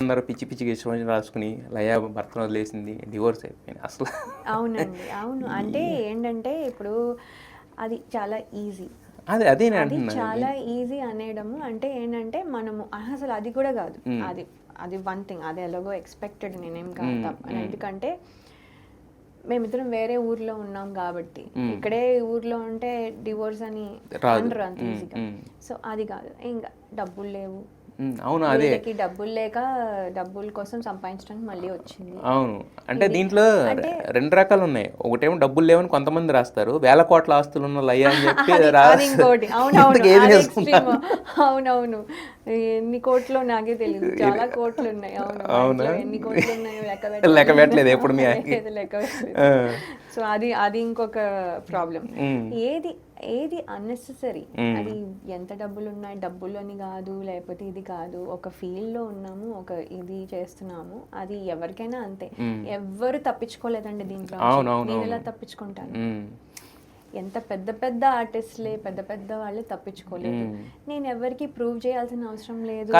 అందరూ పిచ్చి పిచ్చిగా ఇష్టం రాసుకుని లయ భర్తను వదిలేసింది డివోర్స్ అయిపోయింది అసలు. అవునండి అవును. అంటే ఏంటంటే ఇప్పుడు అది చాలా ఈజీ అదే అదే అది చాలా ఈజీ అనేయడము. అంటే ఏంటంటే మనము అసలు అది కూడా కాదు. అది అది వన్ థింగ్ అది ఎలాగో ఎక్స్పెక్టెడ్ నేనేం కాదు. ఎందుకంటే మేమిద్దరం వేరే ఊర్లో ఉన్నాం కాబట్టి. ఇక్కడే ఊర్లో ఉంటే డివోర్స్ అని. అనరు అంత ఈజీగా. సో అది కాదు. ఇంకా డబ్బులు లేవు. అవును అదే. డబ్బులు లేక డబ్బుల కోసం సంపాదించడానికి మళ్ళీ వచ్చింది. అవును. అంటే దీంట్లో రెండు రకాలు ఉన్నాయి. ఒకటేమో డబ్బులు లేవని కొంతమంది రాస్తారు. వేల కోట్ల ఆస్తులు ఉన్న లయ అని చెప్పి అది- రా- అది ఇంకోటి. అవునవును ఎన్ని కోట్లు నాకే తెలియదు చాలా కోట్లు ఉన్నాయి. అవును ఎన్ని కోట్లు ఉన్నాయో లెక్క లెక్క పెట్టలేదు ఎప్పుడు లెక్క. సో అది అది ఇంకొక ప్రాబ్లం. ఏది ఏది అన్నెసెసరీ. అది ఎంత డబ్బులు ఉన్నాయి డబ్బులు అని కాదు లేకపోతే ఇది కాదు ఒక field లో ఉన్నాము ఒక ఇది చేస్తున్నాము అది ఎవరికైనా అంతే మ్మ్. ఎవ్వరు తప్పించుకోలేదండి దీంట్లో నేను ఎలా. తప్పించుకుంటాను ఎంత పెద్ద పెద్ద ఆర్టిస్ట్లే పెద్ద పెద్ద వాళ్ళే తప్పించుకోలేదు. నేను ఎవరికి ప్రూవ్ చేయాల్సిన అవసరం లేదు